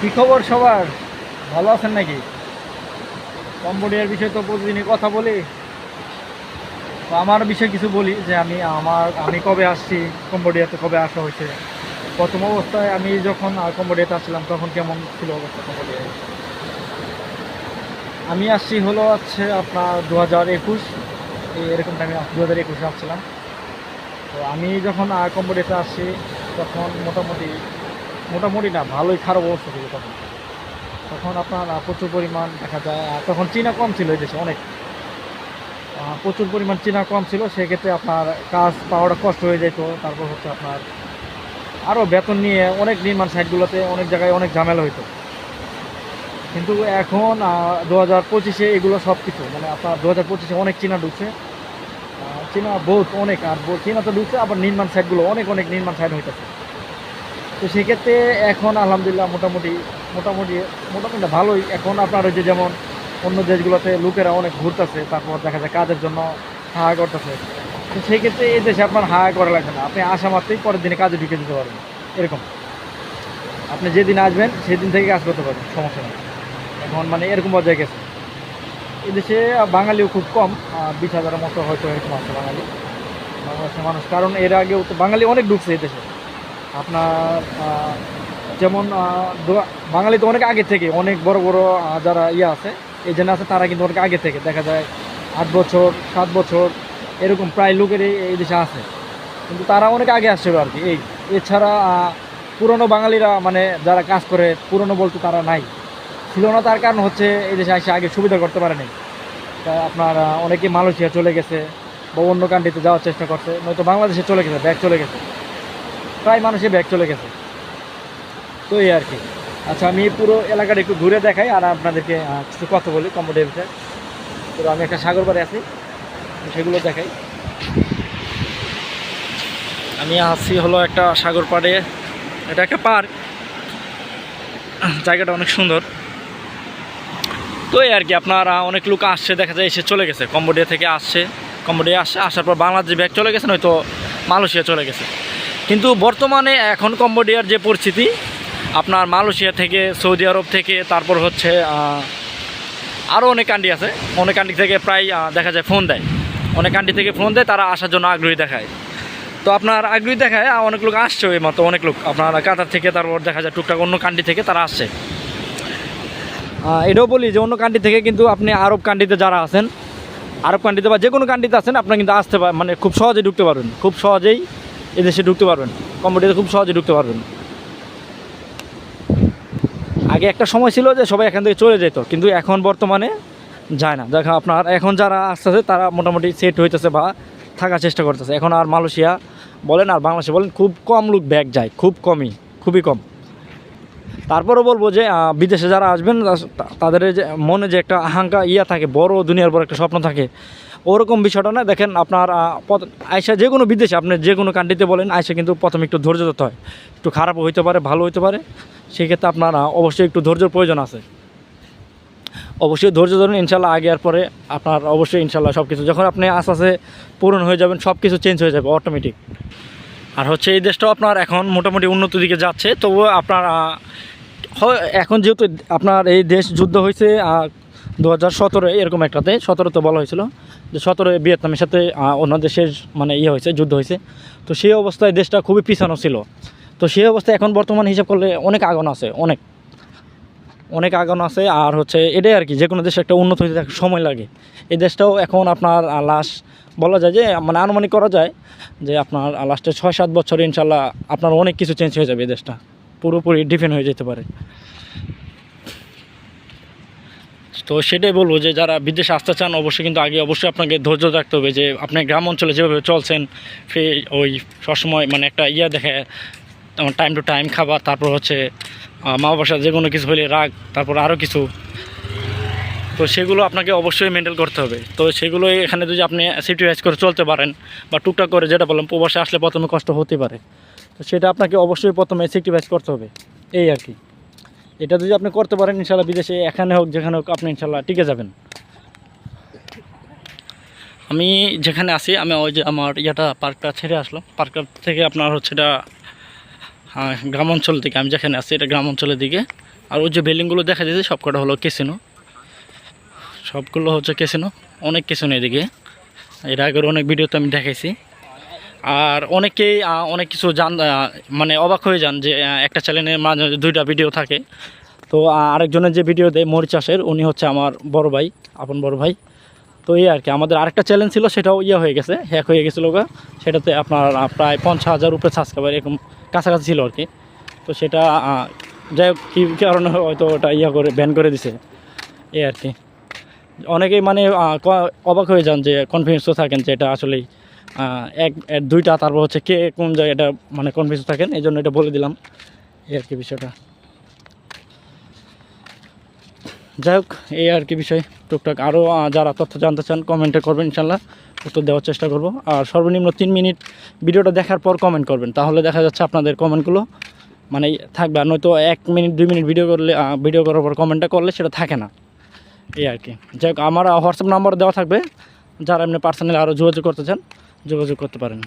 কি খবর সবার? ভালো আছেন নাকি? কম্বোডিয়ার বিষয়ে তো প্রতিদিনই কথা বলি। তো আমার বিষয়ে কিছু বলি যে আমি আমার, আমি কবে আসছি? কম্বোডিয়াতে কবে আসা হয়েছে? প্রথম অবস্থায় আমি যখন কম্বোডিয়াতে আসছিলাম, তখন কেমন ছিল অবস্থা কম্বোডিয়ায়? আমি আসছি হলো আছে আপনার দু হাজার একুশ এরকম টাইমে দু হাজার একুশে আসছিলাম। তো আমি যখন কম্বোডিয়াতে আসছি, তখন মোটামুটি মোটামুটি না, ভালোই খারাপ অবস্থা ছিল তখন। তখন আপনার প্রচুর পরিমাণ দেখা যায় তখন চীনা কম ছিল এই দেশে অনেক। প্রচুর পরিমাণ চীনা কম ছিল, সেক্ষেত্রে আপনার কাজ পাওয়াটা কষ্ট হয়ে যেত। তারপর হচ্ছে আপনার আরও বেতন নিয়ে অনেক নির্মাণ সাইটগুলোতে অনেক জায়গায় অনেক ঝামেলা হইতো। কিন্তু এখন দু হাজার পঁচিশে এগুলো সব কিছু মানে আপনার দু হাজার পঁচিশে অনেক চীনা ঢুকছে। চীনা বহুত অনেক, আর চীনা তো ঢুকছে, আবার নির্মাণ সাইটগুলো অনেক অনেক নির্মাণ সাইট হইতেছে। তো সেক্ষেত্রে এখন আলহামদুলিল্লাহ মোটামুটি মোটামুটি মোটামুটি ভালোই। এখন আপনার ওই যে যেমন অন্য দেশগুলোতে লোকেরা অনেক ঘুরতেছে, তারপর দেখা যায় কাজের জন্য হায়া করতেছে। তো সেই ক্ষেত্রে এই দেশে আপনার হায়া করা লাগবে না। আপনি আসা মাত্রই পরের দিনে কাজে ঢুকে দিতে পারবেন, এরকম। আপনি যেদিন আসবেন, সেদিন থেকে কাজ করতে পারবেন, সমস্যা নেই। এখন মানে এরকম পর্যায়ে গেছে। এদেশে বাঙালিও খুব কম বিশ হাজারের মতো হয়তো এরকম আছে বাঙালি। বাংলাদেশের মানুষ, কারণ এর আগেও তো বাঙালি অনেক ঢুকছে এই দেশে। আপনার যেমন বাঙালি তো অনেক আগে থেকে, অনেক বড় বড় যারা ইয়ে আছে এজেন্ট আছে তারা কিন্তু অনেক আগে থেকে, দেখা যায় আট বছর, সাত বছর, এরকম প্রায় লোকেরই এই দেশে আছে। কিন্তু তারা অনেক আগে আসছিল আর কি, এই, এছাড়া পুরনো বাঙালিরা মানে যারা কাজ করে, পুরনো বলতে তারা নাই। ছিল না তার কারণ হচ্ছে, এই দেশে এসে আগে সুবিধা করতে পারেনি। তা আপনার অনেকে মালয়েশিয়া চলে গেছে, বা অন্য কান্ট্রিতে যাওয়ার চেষ্টা করছে, নয়তো বাংলাদেশে চলে গেছে ব্যাগ চলে গেছে। প্রায় মানুষের ব্যাগ চলে গেছে। তো এই আর কি। আচ্ছা আমি পুরো এলাকাটা একটু ঘুরে দেখাই আর আপনাদেরকে কিছু কথা বলি কম্বোডিয়া বিষয়ে। তো আমি একটা সাগর পাড়ে আছি সেগুলো দেখাই। আমি আছি হলো একটা সাগর পাড়ে এটা একটা পার্ক। জায়গাটা অনেক সুন্দর। তো এই আর কি, আপনার অনেক লোক আসছে, দেখা যায় এসে চলে গেছে। কম্বোডিয়া থেকে আসছে, কম্বোডিয়া আসছে আসার পর বাংলাদেশ ব্যাগ চলে গেছে, নয়তো মালয়েশিয়া চলে গেছে। কিন্তু বর্তমানে এখন কম্বোডিয়ার যে পরিস্থিতি, আপনার মালয়েশিয়া থেকে, সৌদি আরব থেকে, তারপর হচ্ছে আরও অনেক কান্ট্রি আছে। অনেক কান্ট্রি থেকে প্রায় দেখা যায় ফোন দেয়। অনেক কান্ট্রি থেকে ফোন দেয়, তারা আসার জন্য আগ্রহী দেখায়। তো আপনার আগ্রহী দেখায় অনেক লোক আসছে ওই মতো, অনেক লোক। আপনার কাতার থেকে, তারপর দেখা যায় টুকটাক অন্য কান্ট্রি থেকে তারা আসছে। এটাও বলি যে, অন্য কান্ট্রি থেকে কিন্তু আপনি আরব কান্ট্রিতে যারা আছেন, আরব কান্ট্রিতে বা যে কোনো কান্ট্রিতে আছেন, আপনারা কিন্তু আসতে পার মানে খুব সহজেই ঢুকতে পারবেন। খুব সহজেই এদেশে ঢুকতে পারবেন। কম্পিউটারে খুব সহজে ঢুকতে পারবেন। আগে একটা সময় ছিল যে সবাই এখান থেকে চলে যেত, কিন্তু এখন বর্তমানে যায় না। দেখা আপনার, এখন যারা আসতেছে, তারা মোটামুটি সেট হইতেছে বা থাকার চেষ্টা করতেছে। এখন আর মালয়েশিয়া বলেন আর বাংলাদেশে বলেন, খুব কম লোক ব্যাগ যায়, খুব কমই, খুবই কম। তারপরও বলব যে বিদেশে যারা আসবেন, তাদের যে মনে যে একটা আহাঙ্কা ইয়া থাকে, বড় দুনিয়ার বড় একটা স্বপ্ন থাকে। ওরকম বিষয়টা না, দেখেন আপনার আয়সা যে কোনো বিদেশে, আপনি যে কোনো কান্ট্রিতে বলেন, আয়সা কিন্তু প্রথমে একটু ধৈর্য ধরতে হয়। একটু খারাপও হইতে পারে, ভালো হইতে পারে। সেক্ষেত্রে আপনার অবশ্যই একটু ধৈর্যের প্রয়োজন আছে। অবশ্যই ধৈর্য ধরুন ইনশাল্লাহ আগে আর পরে আপনার অবশ্যই ইনশাল্লাহ সব কিছু যখন আপনি আস্তে আস্তে পূরণ হয়ে যাবেন সব কিছু চেঞ্জ হয়ে যাবে অটোমেটিক আর হচ্ছে এই দেশটাও আপনার এখন মোটামুটি উন্নত দিকে যাচ্ছে, তবুও আপনার এখন যেহেতু আপনার এই দেশ যুদ্ধ হয়েছে দু হাজার সতেরো এরকম একটাতে সতেরোতে বলা হয়েছিল, যে সতেরো ভিয়েতনামের সাথে অন্য দেশের মানে ইয়ে হয়েছে, যুদ্ধ হয়েছে। তো সেই অবস্থায় দেশটা খুবই পিছানো ছিল। তো সেই অবস্থায় এখন বর্তমান হিসাব করলে অনেক আগানো আছে, অনেক। অনেক আগানো আছে, আর হচ্ছে এটাই আর কি যে কোনো দেশে একটা উন্নত একটা সময় লাগে। এই দেশটাও এখন আপনার লাস্ট বলা যায় যে মানে আনুমানিক করা যায় যে আপনার লাস্টে ছয় সাত বছর ইনশাল্লাহ আপনার অনেক কিছু চেঞ্জ হয়ে যাবে এই দেশটা। পুরোপুরি ডিফেন্ড হয়ে যেতে পারে। তো সেটাই বলব যে যারা বিদেশে আসতে চান, অবশ্যই কিন্তু আগে অবশ্যই আপনাকে ধৈর্য রাখতে হবে যে আপনি গ্রাম অঞ্চলে যেভাবে চলছেন, ফে ওই সবসময় মানে একটা ইয়া দেখে টাইম টু টাইম খাবার, তারপর হচ্ছে মা বাবার যে কোনো কিছু হলে রাগ, তারপর আরও কিছু। তো সেগুলো আপনাকে অবশ্যই মেনটেন করতে হবে। তো সেগুলো এখানে যদি আপনি সিটিভাইজ করে চলতে পারেন, বা টুকটাক করে যেটা বললাম, প্রবাসে আসলে প্রথমে কষ্ট হতে পারে। তো সেটা আপনাকে অবশ্যই প্রথমে সিটিভাইজ করতে হবে। এই আর কি। এটা যদি আপনি করতে পারেন ইনশাল্লাহ বিদেশে এখানে হোক, যেখানে হোক, আপনি ইনশাল্লাহ টিকে যাবেন। আমি যেখানে আছি, আমি ওই যে আমার ইয়েটা পার্কটা ছেড়ে আসলাম। পার্কটা থেকে আপনার হচ্ছে এটা গ্রাম অঞ্চল থেকে আমি যেখানে আছি, এটা গ্রাম অঞ্চলের দিকে। আর ওই যে বিল্ডিংগুলো দেখা যাচ্ছে, সবকটা হলো কেসিনো সবগুলো হচ্ছে কেসিনো অনেক কেসিনো এদিকে। এর আগের অনেক ভিডিওতে আমি দেখাইছি। আর অনেকেই অনেক কিছু জান মানে অবাক হয়ে যান যে একটা চ্যানেলের মাঝে দুইটা ভিডিও থাকে। তো আরেকজনের যে ভিডিও দেয় মরিচ চাষের, উনি হচ্ছে আমার বড় ভাই, আপন বড় ভাই। তো এই আর কি, আমাদের আরেকটা চ্যালেঞ্জ ছিল, সেটাও ইয়ে হয়ে গেছে হ্যাক হয়ে গেছিল গা। সেটাতে আপনার প্রায় পঞ্চাশ হাজার উপরে সাবস্ক্রাইবার এরকম কাছাকাছি ছিল আর কি। তো সেটা যাই হোক, কী কারণে হয়তো ওটা ইয়ে করে ব্যান করে দিছে। এই আর কি। অনেকেই মানে অবাক হয়ে যান যে কনফিডেন্স থাকেন যে, এটা আসলেই এক দুইটা, তারপর হচ্ছে কে কোন জায়গায় এটা মানে কনফিউজ থাকেন এই জন্য এটা বলে দিলাম। এই আর কি বিষয়টা। যাই হোক, এই আর কি বিষয়। টুকটাক আরও যারা তথ্য জানতে চান কমেন্টে করবেন, ইনশাল্লাহ। উত্তর দেওয়ার চেষ্টা করব। আর সর্বনিম্ন তিন মিনিট ভিডিওটা দেখার পর কমেন্ট করবেন। তাহলে দেখা যাচ্ছে আপনাদের কমেন্টগুলো মানে থাকবে। আর নয়তো এক মিনিট, দুই মিনিট ভিডিও করলে ভিডিও করার পর কমেন্টটা করলে সেটা থাকে না। এই আর কি। যাই হোক, আমার হোয়াটসঅ্যাপ নাম্বার দেওয়া থাকবে। যারা এমনি পার্সোনালি আরও যোগাযোগ করতে চান যোগাযোগ করতে পারেন।